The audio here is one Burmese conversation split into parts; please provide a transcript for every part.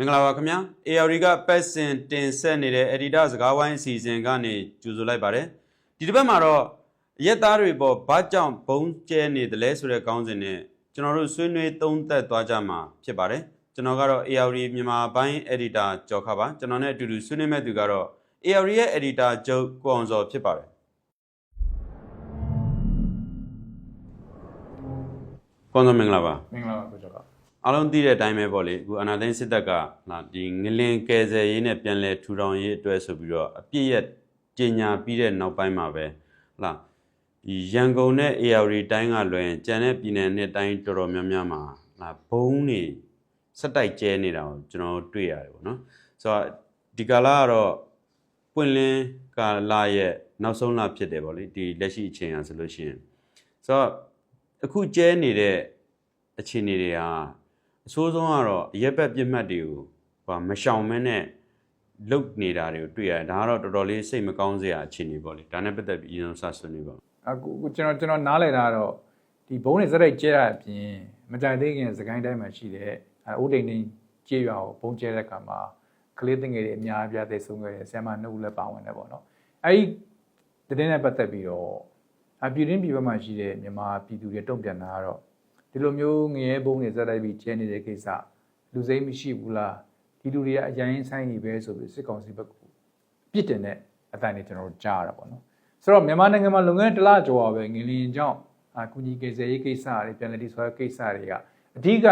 မင်္ဂလာပါခင်ဗျာ ARD ကပတ်စင်တင်ဆက်နေတဲ့ editor စကားဝိုင်းအစီအစဉ်ကနေကြိုဆိုလိုက်ပါတယ်ဒီတစ်ပတ်မှာတော့ရက်သားတွေပေါ်ဘာကြောင့်ဘုံကျဲနေတယ်လဲဆိုတဲ့ခေါင်းစဉ်နဲ့ကျွန်တော်တို့ဆွေးနွေးသုံးသပ်သွားကြမှာဖြစ်ပါတယ်ကျွန်တော်ကတော့ ARD မြန်မာပိုင်း editor ကျော်ခါပါကျွန်တော်နဲ့အတူတူဆွေးနွေးမဲ့သူကတော့ ARD ရဲ့ editor ချုပ်ကိုအောင်စောဖြစ်ပါတယ်ကောင်းသောမင်္ဂလာပါမင်္ဂလာပါကိုကျော်က အားလုံးသိတဲ့အတိုင်းပဲပေါ့လေအခုအနာသိန်းစစ်တပ်ကလာဒီငလင်ကယ်ဆယ်ရေးနဲ့ပြန်လဲထူထောင်ရေးအတွက်ဆိုပြီးတော့အပြည့်ရကြီးညာပြီးတဲ့နောက်ပိုင်းမှာပဲလာဒီရန်ကုန်နဲ့ AR တိုင်းကလွယ်ရင်ကြံတဲ့ပြည်နယ်နဲ့တိုင်းတော်တော်များများမှာလာဘုံနေစက်တိုက်ကျဲနေတာကိုကျွန်တော်တို့တွေ့ရတယ်ပေါ့နော်ဆိုတော့ဒီကာလကတော့ပွင့်လင်းကာလရဲ့နောက်ဆုံးလဖြစ်တယ်ပေါ့လေဒီလက်ရှိအချိန်อ่ะဆိုလို့ရှိရင်ဆိုတော့အခုကျဲနေတဲ့အခြေအနေတွေဟာ အဆိုးဆုံးကတော့အရက်ဘက်ပြစ်မှတ်တွေကိုဟိုမရှောင်မဲနဲ့လုတ်နေတာတွေကိုတွေ့ရတယ်ဒါကတော့တော်တော်လေးစိတ်မကောင်းစရာအခြေအနေပေါ့လေဒါနဲ့ပတ်သက်ပြီးအရင်ဆုံးစဆွေးနွေးပါဦးအခုအခုကျွန်တော်ကျွန်တော်နားလည်တာကတော့ဒီဘုံနဲ့စက်ရိုက်ကျဲတာအပြင်မကြိုက်သေးခင်စကိုင်းတိုင်းမှာရှိတဲ့အဲအိုးတိန်တိန်ကျေးရွာကိုဘုံကျဲတဲ့အခါမှာကလေးတင်ငယ်တွေအများအပြားသိဆုံးခဲ့တယ်ဆရာမနှုတ်လည်းပါဝင်တယ်ပေါ့နော်အဲဒီတည်င်းနဲ့ပတ်သက်ပြီးတော့အပြည်ရင်းပြည်ပမှာရှိတဲ့မြန်မာပြည်သူတွေတုံ့ပြန်တာကတော့ ဒီလိုမျိုးငရဲဘုံနဲ့စက်ရိုက်ပြီးကျဲနေတဲ့ကိစ္စလူစိမ်းမရှိဘူးလားဒီလူတွေကအရင်ဆိုင်နေပဲဆိုပြီးစစ်ကောင်စီဘက်ကပြစ်တင်တဲ့အတိုင်းတွေကျွန်တော်တို့ကြားရတာပေါ့နော်ဆိုတော့မြန်မာနိုင်ငံမှာလုပ်ငန်းတစ်လကျော်ပါပဲငလင်ကြောင့်အကူကြီးကေဆယ်ရေးကိစ္စတွေပြန်လည်တည်ဆောက်ရေးကိစ္စတွေကအဓိက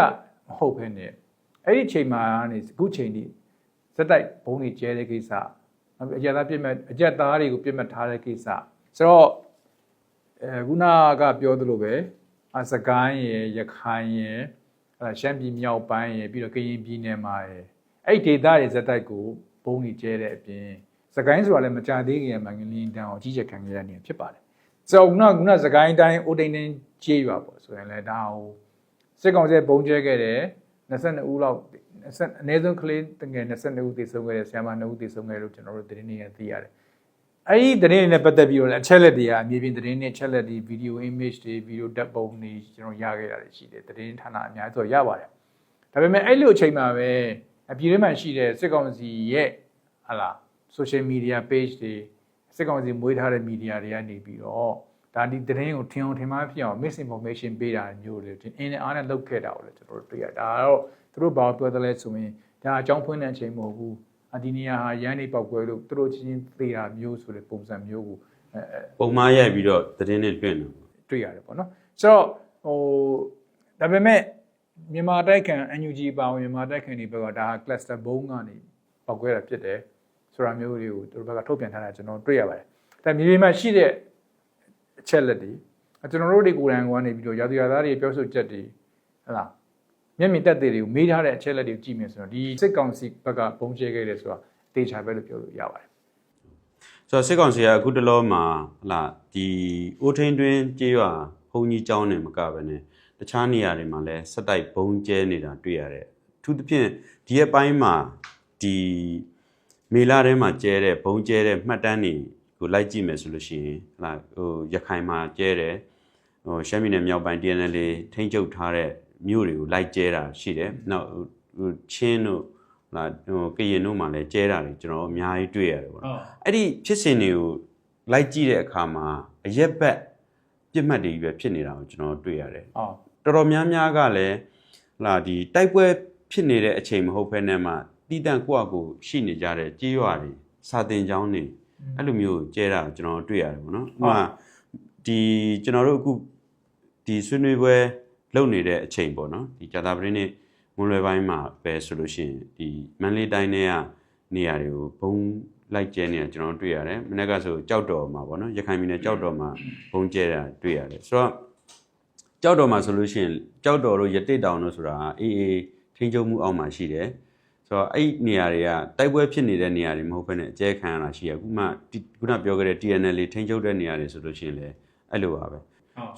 မဟုတ်ဘဲနဲ့အဲ့ဒီချိန်မှာနေအခုချိန်ဒီစက်တိုက်ဘုံတွေကျဲတဲ့ကိစ္စနောက်ပြီးအကြက်သားပြစ်မဲ့အကြက်သားတွေကိုပြစ်မဲ့ထားတဲ့ကိစ္စဆိုတော့အဲခုနကပြောသလိုပဲအ စကိုင်းရယ်ရခိုင်ရယ်အဲရှမ်းပြည်မြောက်ပိုင်းရယ်ပြီးတော့ကရင်ပြည်နယ်မှာရယ်အဲ့ဒီဒေသတွေစက်တိုက်ကိုဘုံတွေကျဲတဲ့အပြင်စကိုင်းဆိုတာလည်းမကြသေးခင်မှာငလင်းတန်းအောင်ကြီးချက်ခံခဲ့ရတဲ့နေဖြစ်ပါတယ်။ဆိုတော့ခုနကခုနစကိုင်းတိုင်းအိုတိန်တင်းကြေးရွာပေါ့ဆိုရင်လည်းဒါဟိုစစ်ကောင်စီဘုံကျဲခဲ့တယ်22ဦးလောက်20အနည်းဆုံးကလေးတငယ်22ဦးသေဆုံးခဲ့တယ်ဆရာမ2ဦးသေဆုံးခဲ့လို့ကျွန်တော်တို့သတင်းတွေသိရတယ်။ အဲ့ဒီသတင်းတွေနဲ့ပတ်သက်ပြီးတော့လည်းအချက်လက်တွေကအမြင်ပြင်သတင်းတွေအချက်လက်တွေဗီဒီယို image တွေဗီဒီယိုဓာတ်ပုံတွေကျွန်တော်ရခဲ့တာတွေရှိတယ်သတင်းဌာနအများကြီးဆိုရပါတယ်။ဒါပေမဲ့အဲ့လိုအချိန်မှာပဲအပြည်ထဲမှာရှိတဲ့စစ်ကောင်စီရဲ့ဟာလား social media page တွေစစ်ကောင်စီမွေးထားတဲ့ media တွေကနေပြီးတော့ဒါဒီသတင်းကိုထင်အောင်ထင်မှားဖြစ်အောင် misinformation ပေးတာမျိုးတွေအင်းနဲ့အားနဲ့လုပ်ခဲ့တာကိုလည်းကျွန်တော်တို့တွေ့ရဒါတော့သူတို့ဘာပြောတယ်လဲဆိုရင်ဒါအကြောင်းဖွင့်တဲ့အချိန်မဟုတ်ဘူး အဒီနီယာဟာရန်နေပောက်ကွဲလို့သူတို့ချင်းသေးတာမျိုးဆိုတဲ့ပုံစံမျိုးကိုအဲအဲပုံမှားရိုက်ပြီးတော့သတင်းနဲ့တွင့်တယ်တွေ့ရတယ်ပေါ့နော်ဆိုတော့ဟိုဒါပေမဲ့မြန်မာတိုက်ခံ NUG ပါဝင်မြန်မာတိုက်ခံတွေဘက်ကဒါ cluster ဘုံကနေပောက်ကွဲတာဖြစ်တယ်ဆိုတာမျိုးတွေကိုသူတို့ဘက်ကထုတ်ပြန်ထားတာကျွန်တော်တွေ့ရပါတယ်ဒါမြေပြင်မှာရှိတဲ့အချက်လက်တွေကျွန်တော်တို့တွေကိုယ်တိုင်ကနေပြီးတော့ရာသီယာသားတွေပြောဆိုချက်တွေဟလာ မျက်မြင်တက်သေးတွေကိုမေးထားတဲ့အချက်လက်တွေကိုကြည့်မယ်ဆိုတော့ဒီစစ်ကောင်စီဘက်ကဘုံကျဲခဲ့တယ်ဆိုတာတေချာပဲလို့ပြောလို့ရပါတယ်ဆိုတော့စစ်ကောင်စီကအခုတလောမှာဟလာဒီအိုးထင်းတွင်းကြေးရွာဘုံကြီးကျောင်းနေမကပဲနဲ့တခြားနေရာတွေမှာလည်းစက်တိုက်ဘုံကျဲနေတာတွေ့ရတယ်အထူးသဖြင့်ဒီရက်ပိုင်းမှာဒီမေလာထဲမှာကျဲတဲ့ဘုံကျဲတဲ့မှတ်တမ်းတွေကိုလိုက်ကြည့်မယ်ဆိုလို့ရှိရင်ဟလာဟိုရခိုင်မှာကျဲတယ်ဟိုရှမ်းပြည်နယ်မြောက်ပိုင်း TNL ထိန်းချုပ်ထားတဲ့ မြို့တွေကိုလိုက်ကျဲတာရှိတယ်နောက်ဟိုချင်းတို့ဟလာဟိုကရင်တို့မှာလည်းကျဲတာတွေကျွန်တော်အများကြီးတွေ့ရတယ်ပေါ့နော်အဲ့ဒီဖြစ်စဉ်တွေကိုလိုက်ကြည့်တဲ့အခါမှာအရက်ဘက်ပြစ်မှတ်တွေကြီးပဲဖြစ်နေတာကိုကျွန်တော်တွေ့ရတယ်ဟုတ်တော်တော်များများကလည်းဟလာဒီတိုက်ပွဲဖြစ်နေတဲ့အချိန်မဟုတ်ဘဲနဲ့မှတီးတန့်ကိုယ့်အကူရှိနေကြတဲ့ကြေးရွာတွေစာတင်ကျောင်းတွေအဲ့လိုမျိုးကျဲတာကိုကျွန်တော်တွေ့ရတယ်ပေါ့နော်ဥပမာဒီကျွန်တော်တို့အခုဒီဆွေးနွေးပွဲ လုပ်နေတဲ့အချိန်ပေါ့နော်ဒီကြာတာပရင်းနေ့မွန်လွယ်ပိုင်းမှာပဲဆိုလို့ရှိရင်ဒီမန္တလေးတိုင်းထဲကနေရာတွေကိုဘုံလိုက်ကျဲနေတာကျွန်တော်တို့တွေ့ရတယ်မနေ့ကဆိုကြောက်တော်မှာပေါ့နော်ရခိုင်ပြည်နယ်ကြောက်တော်မှာဘုံကျဲတာတွေ့ရတယ်ဆိုတော့ကြောက်တော်မှာဆိုလို့ရှိရင်ကြောက်တော်တို့ရတိတ်တောင်တို့ဆိုတာအေးအေးထိန်းချုပ်မှုအောက်မှာရှိတယ်ဆိုတော့အဲ့ဒီနေရာတွေကတိုက်ပွဲဖြစ်နေတဲ့နေရာတွေမဟုတ်ဘဲနဲ့အကျဲခံရတာရှိရခုမှဒီခုနပြောခဲ့တဲ့ TNL ထိန်းချုပ်တဲ့နေရာတွေဆိုလို့ရှိရင်လည်းအဲ့လိုပါပဲဟုတ်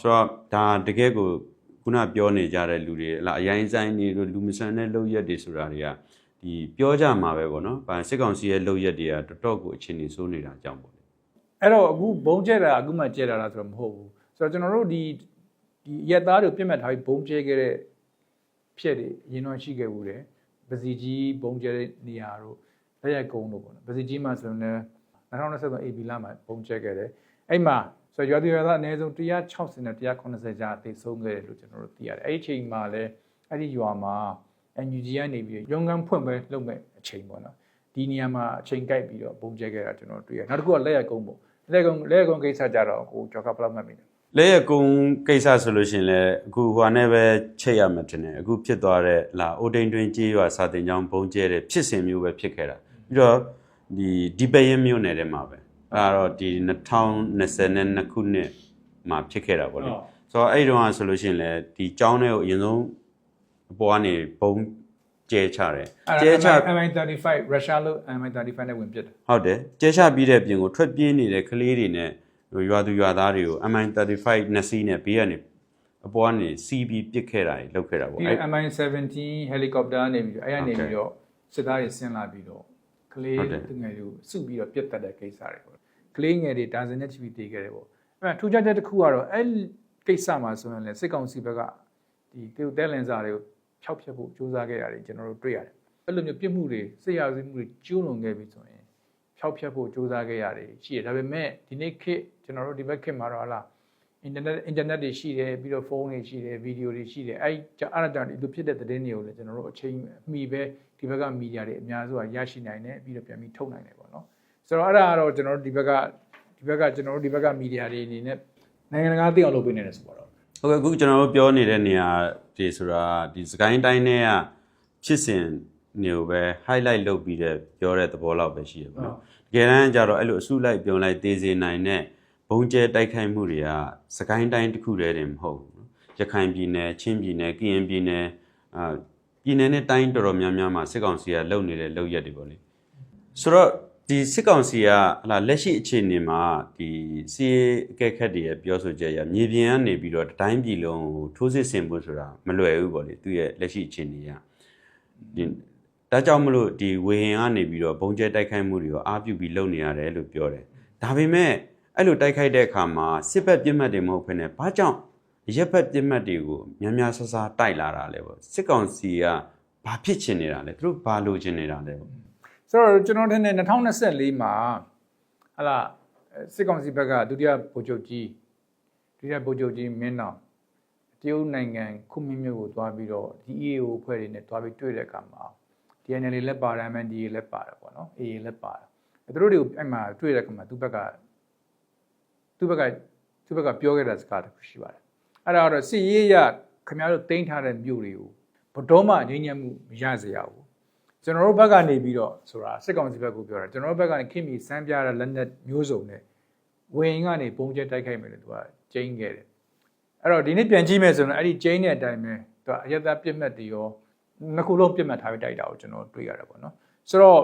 ဆိုတော့ဒါတကယ်ကို ခုနပြောနေကြတဲ့လူတွေဟလာအရင်ဆိုင်နေတို့လူမဆန်တဲ့လုပ်ရက်တွေဆိုတာတွေကဒီပြောကြမှာပဲပေါ့နော်။ဗာစစ်ကောင်စီရဲ့လုပ်ရက်တွေကတော်တော်ကိုအခြေအနေဆိုးနေတာအကြောင်းပေါ့လေအဲ့တော့အခုဘုံကျဲတာအခုမှကျဲတာလားဆိုတော့မဟုတ်ဘူးဆိုတော့ကျွန်တော်တို့ဒီဒီရက်သားတွေပြစ်မှတ်ထားပြီးဘုံကျဲခဲ့တဲ့ဖြစ်တွေအရင်တော့ရှိခဲ့ဘူးတယ်ပစီကြီးဘုံကျဲတဲ့နေရာတို့လက်ရိုက်ကုန်းတို့ပေါ့နော်ပစီကြီးမှာဆိုရင်လည်း2023 AB လမှာဘုံကျဲခဲ့တယ်အဲ့မှာ ဆိုရွာသူရွာသားအနည်းဆုံး160နဲ့190ကြာတိတ်ဆုံးခဲ့တယ်လို့ကျွန်တော်တို့သိရတယ်အဲ့ဒီအချိန်မှာလည်းအဲ့ဒီရွာမှာ NUG ကနေပြီးရုံကန်းဖွင့်ပဲလုပ်မဲ့အချိန်ပေါ့နော်ဒီနေရာမှာအချိန်ကိုက်ပြီးတော့ဘုံကျဲခဲ့တာကျွန်တော်တွေ့ရတယ်နောက်တစ်ခုကလက်ရိုက်ကုန်းပေါ့လက်ကုန်းလက်ကုန်းကိစ္စကြတော့ဟိုကျော်ကပလောက်မှတ်မိတယ်လက်ရကုံကိစ္စဆိုလို့ရှိရင်လည်းအခုဟိုနဲ့ပဲချိန်ရမှာတင်တယ်အခုဖြစ်သွားတဲ့လာအိုတိန်တွင်ကြေးရွာစာတင်ကြောင်းဘုံကျဲတဲ့ဖြစ်စဉ်မျိုးပဲဖြစ်ခဲ့တာပြီးတော့ဒီဒီပရင်မျိုးနယ်ထဲမှာပဲ အဲဒါတော့ဒီ2022ခုနှစ်မှာဖြစ်ခဲ့တာပေါ့လေဟုတ်ဆိုတော့အဲ့ဒီတော့ဆိုလို့ရှိရင်လည်းဒီကြောင်းတွေကိုအရင်ဆုံးအပေါ်ကနေဘုံကျဲချတယ်ကျဲချ MI35 Russia လို့ MI35 နဲ့ဝင်ပစ်တယ်ဟုတ်တယ်ကျဲချပြီးတဲ့ပြင်ကိုထွက်ပြေးနေတဲ့ကလေးတွေနဲ့ဟိုရွာသူရွာသားတွေကို MI35 နှစ်စီးနဲ့ဘေးကနေအပေါ်ကနေစီးပြီးပစ်ခဲ့တာတွေလုပ်ခဲ့တာပေါ့ပြီးအဲ့တော့ MI17 helicopter နေပြီးတော့အဲ့ရနေ Okay. ပြီးတော့စစ်သားတွေဆင်းလာပြီးတော့ ကလေးဟုတ်တယ်သူငယ်တွေကိုစုပြီးတော့ပြတ်တက်တဲ့ကိစ္စတွေပေါ့ကလေးငယ်တွေဒါဇင်နဲ့ချီပြီးတည်ခဲ့တယ်ပေါ့အဲ့မှာထူးခြားချက်တစ်ခုကတော့အဲ့ကိစ္စမှာဆိုရင်လည်းစစ်ကောင်စီဘက်ကဒီတေတဲလင်စာတွေကိုဖျောက်ဖျက်ဖို့ကြိုးစားခဲ့ရတယ်ကျွန်တော်တို့တွေ့ရတယ်အဲ့လိုမျိုးပြစ်မှုတွေစစ်ရာဇဝတ်မှုတွေကျူးလွန်ခဲ့ပြီဆိုရင်ဖျောက်ဖျက်ဖို့ကြိုးစားခဲ့ရတယ်ရှိတယ်ဒါပေမဲ့ဒီနေ့ခေတ်ကျွန်တော်တို့ဒီဘက်ခေတ်မှာတော့ဟာလား အင်တာနက်အင်တာနက်တွေရှိတယ်ပြီးတော့ဖုန်းတွေရှိတယ်ဗီဒီယိုတွေရှိတယ်အဲ့ကြအဲ့ဒါကြောင့်ဒီလိုဖြစ်တဲ့သတင်းတွေကိုလည်းကျွန်တော်တို့အချိန်အမီပဲဒီဘက်ကမီဒီယာတွေအများစုကရရှိနိုင်တယ်ပြီးတော့ပြန်ပြီးထုတ်နိုင်တယ်ပေါ့နော်ဆိုတော့အဲ့ဒါကတော့ကျွန်တော်တို့ဒီဘက်ကဒီဘက်ကကျွန်တော်တို့ဒီဘက်ကမီဒီယာတွေအနေနဲ့နိုင်ငံတကာသိအောင်လုပ်ပေးနေတယ်ဆိုတော့ဟုတ်ကဲ့အခုကျွန်တော်တို့ပြောနေတဲ့နေရာဒီဆိုတာဒီစကိုင်းတိုင်းထဲကဖြစ်စဉ်မျိုးပဲ highlight လုပ်ပြီးတဲ့ပြောတဲ့သဘောလောက်ပဲရှိရပါတော့တကယ်တမ်းကျတော့အဲ့လိုအစုလိုက်ပြုံလိုက်သေးစေနိုင်တဲ့ ဘုံကျဲတိုက်ခိုက်မှုတွေကစကိုင်းတိုင်းတစ်ခုတည်းတင်မဟုတ်ဘူးနော်ရခိုင်ပြည်နယ်ချင်းပြည်နယ်ကရင်ပြည်နယ်အာပြည်နယ်နဲ့တိုင်းတော်တော်များများမှာစစ်ကောင်စီကလုပ်နေတဲ့လုပ်ရက်တွေပေါ့လေဆိုတော့ဒီစစ်ကောင်စီကဟလာလက်ရှိအခြေအနေမှာဒီစီးရေးအကဲခတ်တွေရဲ့ပြောဆိုချက်အရမြေပြင်ကနေပြီးတော့တတိုင်းပြည်လုံးကိုထိုးစစ်ဆင်ဖို့ဆိုတာမလွယ်ဘူးပေါ့လေသူရဲ့လက်ရှိအခြေအနေကဒီဒါကြောင့်မလို့ဒီဝေဟင်ကနေပြီးတော့ဘုံကျဲတိုက်ခိုက်မှုတွေကိုအားပြုပြီးလုပ်နေရတယ်လို့ပြောတယ်ဒါပေမဲ့ အဲ့လိုတိုက်ခိုက်တဲ့အခါမှာစစ်ဘက်ပြစ်မှတ်တွေမဟုတ်ဘဲနဲ့ဘာကြောင့်ရက်ဘက်ပြစ်မှတ်တွေကိုများများဆဆတိုက်လာတာလဲပေါ့စစ်ကောင်စီကဘာဖြစ်ချင်နေတာလဲသူတို့ဘာလိုချင်နေတာလဲပေါ့ဆိုတော့ကျွန်တော်ထင်တယ်2024မှာဟလာစစ်ကောင်စီဘက်ကဒုတိယဗိုလ်ချုပ်ကြီးဒုတိယဗိုလ်ချုပ်ကြီးမင်းတော်တရုတ်နိုင်ငံခုမင်းမြို့ကိုသွားပြီးတော့ဒီ EAO အဖွဲ့တွေနဲ့သွားပြီးတွေ့တဲ့အခါမှာ DNL လည်းပါတယ် MNDA လည်းပါတယ်ပေါ့နော် AA လည်းပါတယ်အဲသူတို့တွေကိုအဲ့မှာတွေ့တဲ့အခါမှာသူ့ဘက်က သူ့ဘက်ကသူ့ဘက်ကပြောခဲ့တဲ့စကားတစ်ခုရှိပါတယ်အဲ့ဒါကတော့စစ်ရေးရခင်ဗျားတို့တင်ထားတဲ့မြို့တွေကိုဘတော်မှငြိမ်းချမ်းမှုမရစေရဘူးကျွန်တော်တို့ဘက်ကနေပြီးတော့ဆိုတာစစ်ကောင်စီဘက်ကိုပြောတာကျွန်တော်တို့ဘက်ကနေခင်မီစမ်းပြတဲ့လက်နက်မျိုးစုံနဲ့ဝင်ကနေပုံကျဲတိုက်ခိုက်မယ်လို့သူကကျင်းခဲ့တယ်အဲ့တော့ဒီနေ့ပြန်ကြည့်မယ်ဆိုရင်အဲ့ဒီကျင်းတဲ့အတိုင်းပဲသူကအယက်သားပြစ်မှတ်တွေရောနှစ်ခုလုံးပြစ်မှတ်ထားပြီးတိုက်တာကိုကျွန်တော်တွေ့ရတယ်ပေါ့နော်ဆိုတော့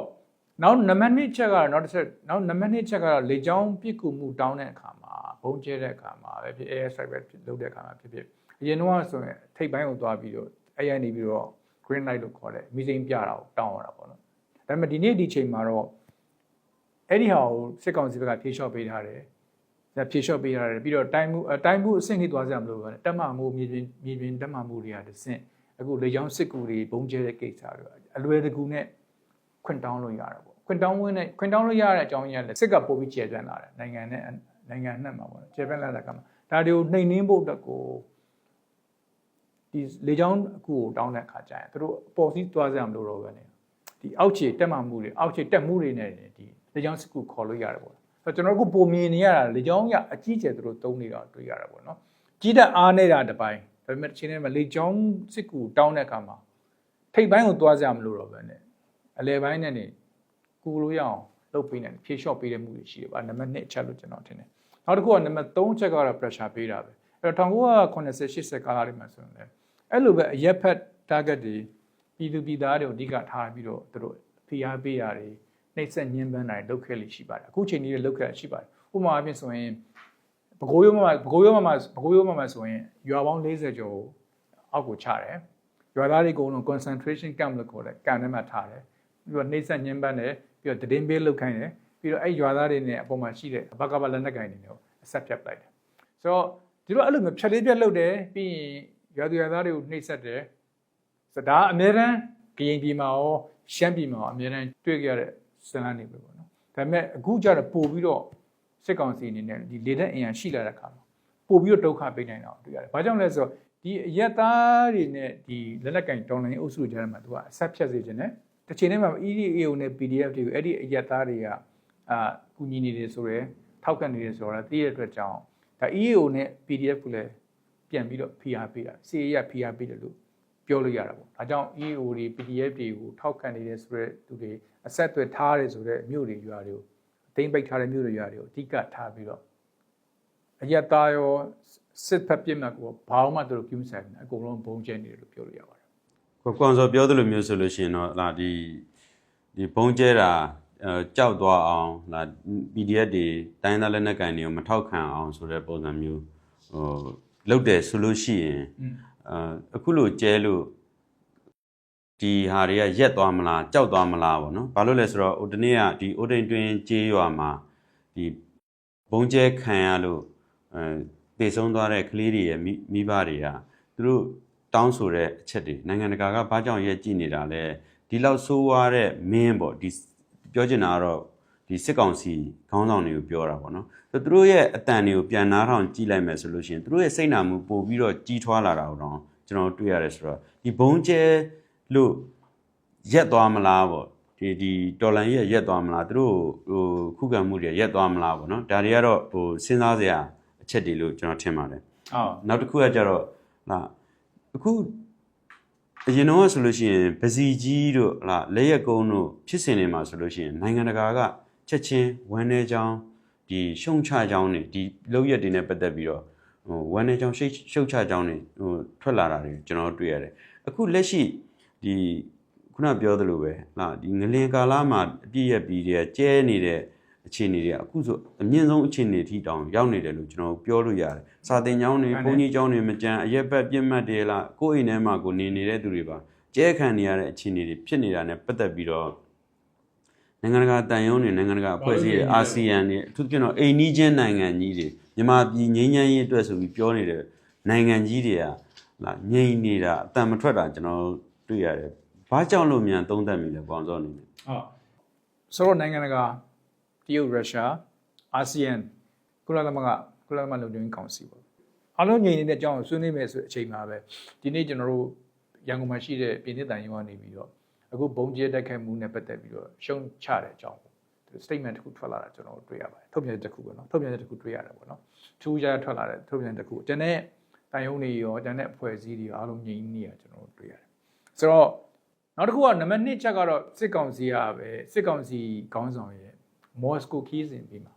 နောက်နံပါတ်2ချက်ကတော့နောက်တစ်ချက်နောက်နံပါတ်2ချက်ကတော့လေကြောင်းပြစ်ကူမှုတောင်းတဲ့အခါမှာဘုံကျဲတဲ့အခါမှာပဲဖြစ် air strike ပဲဖြစ်လုပ်တဲ့အခါမှာဖြစ်ဖြစ်အရင်တော့ဆိုရင်ထိပ်ပိုင်းကိုသွားပြီးတော့အဲ့ရနေပြီးတော့ green light လို့ခေါ်တဲ့မီစိန်ပြတာကိုတောင်းရတာပေါ့နော်ဒါပေမဲ့ဒီနေ့ဒီချိန်မှာတော့အဲ့ဒီဟာကိုစစ်ကောင်စီဘက်ကဖြေလျှော့ပေးထားတယ်ဒါဖြေလျှော့ပေးထားတယ်ပြီးတော့တိုင်းမှုအတိုင်းမှုအဆင့်ထိသွားကြမလို့ပဲတက်မှမှုမြေပြင်မြေပြင်တက်မှမှုတွေကတစ်ဆင့်အခုလေကြောင်းစစ်ကူတွေဘုံကျဲတဲ့ကိစ္စတွေအလွယ်တကူနဲ့ ခွင့်တောင်းလို့ရတာပေါ့ခွင့်တောင်းဝင်နဲ့ခွင့်တောင်းလို့ရတဲ့အကြောင်းရင်းလည်းစစ်ကပို့ပြီးကျေပြန့်လာတယ်နိုင်ငံနဲ့နိုင်ငံနဲ့မှာပေါ့ကျေပြန့်လာတဲ့ကမှာဒါတွေကိုနှိမ်နှင်းဖို့အတွက်ကိုဒီလေချောင်းအခုကိုတောင်းတဲ့အခါကျရင်သူတို့အပေါ်စီးသွားကြမလို့တော့ပဲねဒီအောက်ခြေတက်မှမှုတွေအောက်ခြေတက်မှုတွေနဲ့ဒီလေချောင်းစစ်ကူခေါ်လို့ရတယ်ပေါ့ဆိုတော့ကျွန်တော်တို့အခုပုံမြင်နေရတာလေချောင်းရအကြီးကျယ်သူတို့တုံးနေတာတွေ့ရတာပေါ့နော်ကြီးတက်အားနေတာတစ်ပိုင်းဒါပေမဲ့တစ်ချိန်တည်းမှာလေချောင်းစစ်ကူတောင်းတဲ့အခါမှာထိပ်ပိုင်းကိုသွားကြမလို့တော့ပဲね အလဲပိုင်းနဲ့နေကူလို့ရအောင်လုပ်ပေးနေတယ်ဖြေလျှော့ပေးတဲ့မှုတွေရှိတယ်ပါနံပါတ်1အချက်လို့ကျွန်တော်ထင်တယ်နောက်တစ်ခုကနံပါတ်3ချက်ကတော့ pressure ပေးတာပဲအဲ့တော့1980 80ကာလတွေမှာဆိုရင်လည်းအဲ့လိုပဲအရက်ဖက် target တွေပြည်သူပြည်သားတွေကိုအဓိကထားပြီးတော့သူတို့ဖိအားပေးရတယ်နှိပ်စက်ညှဉ်းပန်းတာတွေလုပ်ခဲ့လိရှိပါတယ်အခုချိန်ကြီးတွေလုပ်ခဲ့ရှိပါတယ်ဥပမာအဖြစ်ဆိုရင်ပကိုးရိုးမမပကိုးရိုးမမပကိုးရိုးမမဆိုရင်ရွာပေါင်း40ကျော်အောက်ကိုချတယ်ရွာသားတွေအကုန်လုံး concentration camp လို့ခေါ်တယ်ကန်ထဲမှာထားတယ် ပြီးတော့နှိပ်စက်ညှဉ်းပန်းတယ်ပြီးတော့တည်င်းပေးလုပ်ခိုင်းတယ်ပြီးတော့အဲ့ရွာသားတွေနဲ့အပေါ်မှာရှိတဲ့ဘကဘလက်နက်ကင်တွေနဲ့အဆက်ဖြတ်ပလိုက်တယ်ဆိုတော့ဒီလိုအဲ့လိုမျိုးဖြတ်လေးပြတ်လုပ်တယ်ပြီးရင်ရွာသူရွာသားတွေကိုနှိပ်စက်တယ်ဆိုတော့ဒါအများရန်ကရင်ပြည်မှာရောရှမ်းပြည်မှာရောအများအားတွေ့ကြရတဲ့ဇလန်းတွေပဲပေါ့နော်ဒါပေမဲ့အခုကျတော့ပို့ပြီးတော့စစ်ကောင်စီအနေနဲ့ဒီလေတဲ့အင်အားရှိလာတဲ့အခါမှာပို့ပြီးတော့ဒုက္ခပေးနိုင်တာကိုတွေ့ရတယ်။ဘာကြောင့်လဲဆိုတော့ဒီအရက်သားတွေနဲ့ဒီလက်လက်ကင်တော်လိုင်းအုပ်စုကြားထဲမှာသူကအဆက်ဖြတ်စေခြင်းနဲ့ တစ်ချိန်တည်းမှာ EDAO နဲ့ PDF တွေကိုအဲ့ဒီအရက်သားတွေကအာကူညီနေတယ်ဆိုရယ်ထောက်ခံနေတယ်ဆိုတော့သိရတဲ့အတွက်ကြောင့်ဒါ EAO နဲ့ PDF ကိုလည်းပြန်ပြီးတော့ PR ပေးတာ CA ရ PR ပေးတယ်လို့ပြောလို့ရတာပေါ့။ဒါကြောင့် EAO တွေ PDF တွေကိုထောက်ခံနေတယ်ဆိုတဲ့သူတွေအဆက်အသွယ်ထားတယ်ဆိုတဲ့မြို့တွေရွာတွေကိုအသိမ့်ပိတ်ထားတဲ့မြို့တွေရွာတွေကိုအဓိကထားပြီးတော့အရက်သားရောစစ်ဖက်ပြစ်မှတ်ကိုဘာမှသူတို့ပြုမဆိုင်ဘူးအကုန်လုံးဘုံကျဲနေတယ်လို့ပြောလို့ရပါတယ် ကိုကွန်စောပြောသလိုမျိုးဆိုလို့ရှိရင်တော့လာဒီဒီဘုံကျဲတာအဲကြောက်သွားအောင်လာ PDF တွေတိုင်းသားလက်နက်ကန်တွေကိုမထောက်ခံအောင်ဆိုတဲ့ပုံစံမျိုးဟိုလုပ်တယ်ဆိုလို့ရှိရင်။อืมအဲအခုလိုကျဲလို့ဒီဟာတွေကရက်သွားမလားကြောက်သွားမလားပေါ့နော်ဘာလို့လဲဆိုတော့ဟိုတနေ့ကဒီအိုတိန်တွင်ကျေးရွာမှာဒီဘုံကျဲခံရလို့အဲတေဆုံးသွားတဲ့ကလေးတွေရဲ့မိမိဘတွေကသူတို့ တောင်းဆိုတဲ့အချက်တွေနိုင်ငံတကာကဘာကြောင့်ရက်ကြည့်နေတာလဲဒီလောက်ဆိုးွားတဲ့မင်းပေါ့ဒီပြောချင်တာကတော့ဒီစစ်ကောင်စီခေါင်းဆောင်တွေကိုပြောတာပေါ့နော်သူတို့ရဲ့အတန်တွေကိုပြန်နားထောင်ကြည့်လိုက်မယ်ဆိုလို့ရှိရင်သူတို့ရဲ့စိတ်နာမှုပို့ပြီးတော့ကြီးထွားလာတာကိုတော့ကျွန်တော်တို့တွေ့ရတယ်ဆိုတော့ဒီဘုံကျဲလို့ရက်သွားမလားပေါ့ဒီဒီတော်လန်ရဲ့ရက်သွားမလားသူတို့ဟိုခုခံမှုတွေရက်သွားမလားပေါ့နော်ဒါတွေကတော့ဟိုစဉ်းစားစရာအချက်တွေလို့ကျွန်တော်ထင်ပါတယ်ဟုတ်နောက်တစ်ခုကကြတော့ဟာ အခုအရင်တော့ဆိုလို့ရှိရင်ပစီကြီးတို့ဟာလက်ရက်ကုန်းတို့ဖြစ်စဉ်တွေမှာဆိုလို့ရှိရင်နိုင်ငံတကာကချက်ချင်းဝမ်းနေကြောင်းဒီရှုံချကြောင်းတွေဒီလောက်ရက်တွေနဲ့ပတ်သက်ပြီးတော့ဟိုဝမ်းနေကြောင်းရှုတ်ရှုတ်ချကြောင်းတွေဟိုထွက်လာတာတွေကျွန်တော်တို့တွေ့ရတယ်အခုလက်ရှိဒီခုနပြောသလိုပဲဟာဒီငလင်ကာလာမှာအပြည့်ရက်ပြီးတဲ့ကျဲနေတဲ့ အခြေအနေတွေကအခုဆိုအမြင့်ဆုံးအခြေအနေထိတောင်ရောက်နေတယ်လို့ကျွန်တော်ပြောလို့ရတယ်စာသင်ကျောင်းတွေဘုန်းကြီးကျောင်းတွေမကြမ်းအရက်ဘက်ပြစ်မှတ်တွေလားကိုယ့်အိမ်ထဲမှာကိုနေနေတဲ့သူတွေပါကျဲခံနေရတဲ့အခြေအနေတွေဖြစ်နေတာ ਨੇ ပတ်သက်ပြီးတော့နိုင်ငံတကာတန်ယုံတွေနိုင်ငံတကာအဖွဲ့အစည်းတွေအာဆီယံတွေအထူးသဖြင့်တော့အိမ်နီးချင်းနိုင်ငံကြီးတွေမြန်မာပြည်ငြိမ်းချမ်းရေးအတွက်ဆိုပြီးပြောနေတဲ့နိုင်ငံကြီးတွေကလာငြိမ်နေတာအတန်မထွက်တာကျွန်တော်တွေ့ရတယ်။ဘာကြောင့်လို့မြန်သုံးသပ်မိလဲပေါင်းစောအနေနဲ့ဟုတ်ဆိုတော့နိုင်ငံတကာ တရုတ်ရုရှားအာဆီယံကုလသမဂ္ဂကုလသမဂ္ဂလုံခြုံရေးကောင်စီပေါ့အားလုံးညီနေတဲ့အကြောင်းကိုဆွေးနွေးမယ်ဆိုတဲ့အချိန်မှာပဲဒီနေ့ကျွန်တော်တို့ရန်ကုန်မှာရှိတဲ့ပြည်နှစ်တန်ရုံးကနေပြီးတော့အခုဘုံကျဲတိုက်ခိုက်မှုနဲ့ပတ်သက်ပြီးတော့ရှုံချတဲ့အကြောင်းပေါ့သူ statement တစ်ခုထွက်လာတာကျွန်တော်တို့တွေ့ရပါတယ်ထုတ်ပြန်ချက်တစ်ခုပေါ့နော်ထုတ်ပြန်ချက်တစ်ခုတွေ့ရတယ်ပေါ့နော်ထူးခြားထွက်လာတဲ့ထုတ်ပြန်ချက်တစ်ခုတန်တဲ့တန်ရုံးတွေရောတန်တဲ့အဖွဲ့အစည်းတွေရောအားလုံးညီနေရကျွန်တော်တို့တွေ့ရတယ်ဆိုတော့နောက်တစ်ခုကနံပါတ်1ချက်ကတော့စစ်ကောင်စီကပဲစစ်ကောင်စီခေါင်းဆောင်ရဲ့ မော်စကိုခီးစဉ်ပြီးမှာ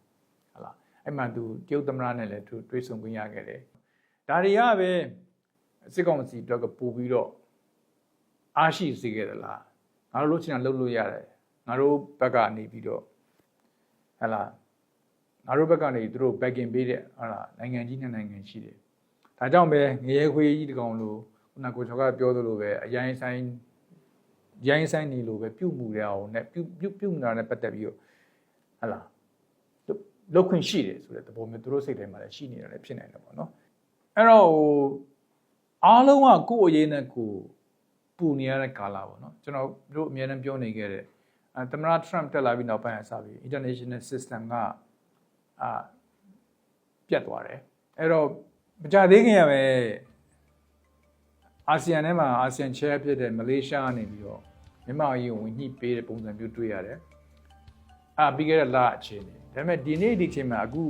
ဟလာအဲ့မှာသူတရုတ်သမ္မတနဲ့လည်းသူတွေ့ဆုံခွင့်ရခဲ့တယ်ဒါတွေကပဲစစ်ကောင်စီတော့ကပို့ပြီးတော့အားရှိစေခဲ့တယ်လားငါတို့လို့ချင်တာလုပ်လို့ရတယ်ငါတို့ဘက်ကနေပြီးတော့ဟလာငါတို့ဘက်ကနေသူတို့ backing ပေးတဲ့ဟလာနိုင်ငံကြီးနဲ့နိုင်ငံရှိတယ်ဒါကြောင့်ပဲငရဲခွေးကြီးတကောင်လို့ခုနကကိုချောကပြောသလိုပဲအရင်ဆိုင်ရိုင်းဆိုင်နေလို့ပဲပြုတ်မှုရအောင်နဲ့ပြုတ်ပြုတ်ပြုတ်နေတာနဲ့ပတ်သက်ပြီးတော့ ဟလာလုတ်ခွင့်ရှိတယ်ဆိုတဲ့သဘောမျိုးသူတို့စိတ်ထဲမှာလည်းရှိနေတာလည်းဖြစ်နိုင်တယ်ပေါ့နော်အဲ့တော့ဟိုအားလုံးကကိုယ့်အရေးနဲ့ကိုယ်ပူနေရတဲ့ကာလပေါ့နော်ကျွန်တော်တို့အများနဲ့ပြောနေခဲ့တဲ့အဲသမ္မတ Trump တက်လာပြီးနောက်ပိုင်းအစပြီး international system ကအာပြတ်သွားတယ်အဲ့တော့မကြသေးခင်ရပဲအာဆီယံထဲမှာအာဆီယံ chair ဖြစ်တဲ့မလေးရှားကနေပြီးတော့မြန်မာအရေးကိုဝင်ညှိပေးတဲ့ပုံစံမျိုးတွေ့ရတယ် အာပြီးခဲ့တဲ့လအခြေအနေဒါပေမဲ့ဒီနေ့ဒီချိန်မှာအခု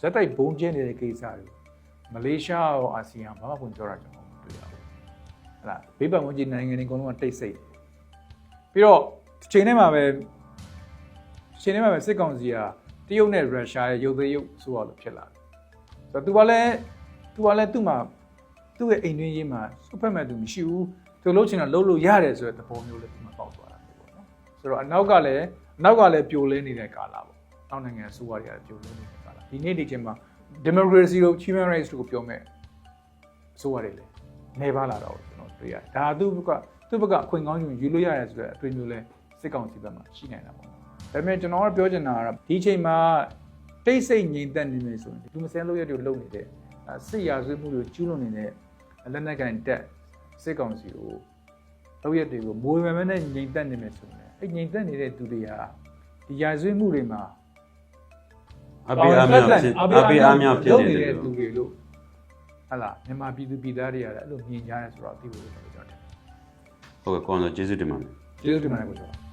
ဇက်တိုက်ဘုံကျင်းနေတဲ့ကိစ္စတွေမလေးရှားရောအာဆီယံဘာမှဝင်ပြောတာကျွန်တော်မတွေ့ရဘူးဟဲ့လားဘေးပတ်ဝန်းကျင်နိုင်ငံတွေအကုန်လုံးကတိတ်ဆိတ်တယ်ပြီးတော့ဒီချိန်ထဲမှာပဲဒီချိန်ထဲမှာပဲစစ်ကောင်စီကတရုတ်နဲ့ရုရှားရဲ့ရုပ်သေးရုပ်ဆိုရလို့ဖြစ်လာတယ်ဆိုတော့သူကလည်းသူကလည်းသူ့မှာသူ့ရဲ့အိမ်တွင်းရေးမှာစုဖက်မဲ့သူမရှိဘူးသူလှုပ်ချင်တာလှုပ်လို့ရတယ်ဆိုတဲ့သဘောမျိုးလည်းသူမှပေါက်သွားတာပေါ့နော်ဆိုတော့အနောက်ကလည်းအ နောက်ကလည်းပြိုလဲနေတဲ့ကာလပေါ့နောက်နိုင်ငံအစိုးရတွေကလည်းပြိုလဲနေတဲ့ကာလဒီနေ့ဒီချိန်မှာ democracy တို့ human rights တို့ကိုပြောမဲ့အစိုးရတွေလည်းနေပါလာတော့ကျွန်တော်တွေ့ရတယ်ဒါသူ့ဘက်ကသူ့ဘက်ကအခွင့်ကောင်းယူယူလို့ရတယ်ဆိုတဲ့အတွေ့အမျိုးလဲစစ်ကောင်စီဘက်မှာရှိနေတာပေါ့ဒါပေမဲ့ကျွန်တော်ကပြောချင်တာကတော့ဒီချိန်မှာတိတ်ဆိတ်ငြိမ်သက်နေမယ်ဆိုရင်ဒီမစဲလို့ရတဲ့လုံနေတဲ့စစ်ရာဇဝတ်မှုတွေကျူးလွန်နေတဲ့လက်နက်ကန်တက်စစ်ကောင်စီကို တော့ရက်တွေကိုမိုးဝဲမဲနဲ့ငြိမ်သက်နေမယ်ဆိုရင်အဲ့ငြိမ်သက်နေတဲ့သူတွေကဒီရာဇဝတ်မှုတွေမှာအပိအားမြောက်ဖြစ်အပိအားမြောက်ဖြစ်လုပ်နေနေတယ်တဲ့သူတွေလို့ဟလာမြန်မာပြည်သူပြည်သားတွေကလည်းအဲ့လိုမြင်ကြရဲဆိုတော့ဒီလိုပဲကျွန်တော်ထင်တယ်ဟုတ်ကဲ့ကောင်းဆိုကျေးဇူးတင်ပါတယ်ကျေးဇူးတင်ပါတယ်ကိုကျွန်တော်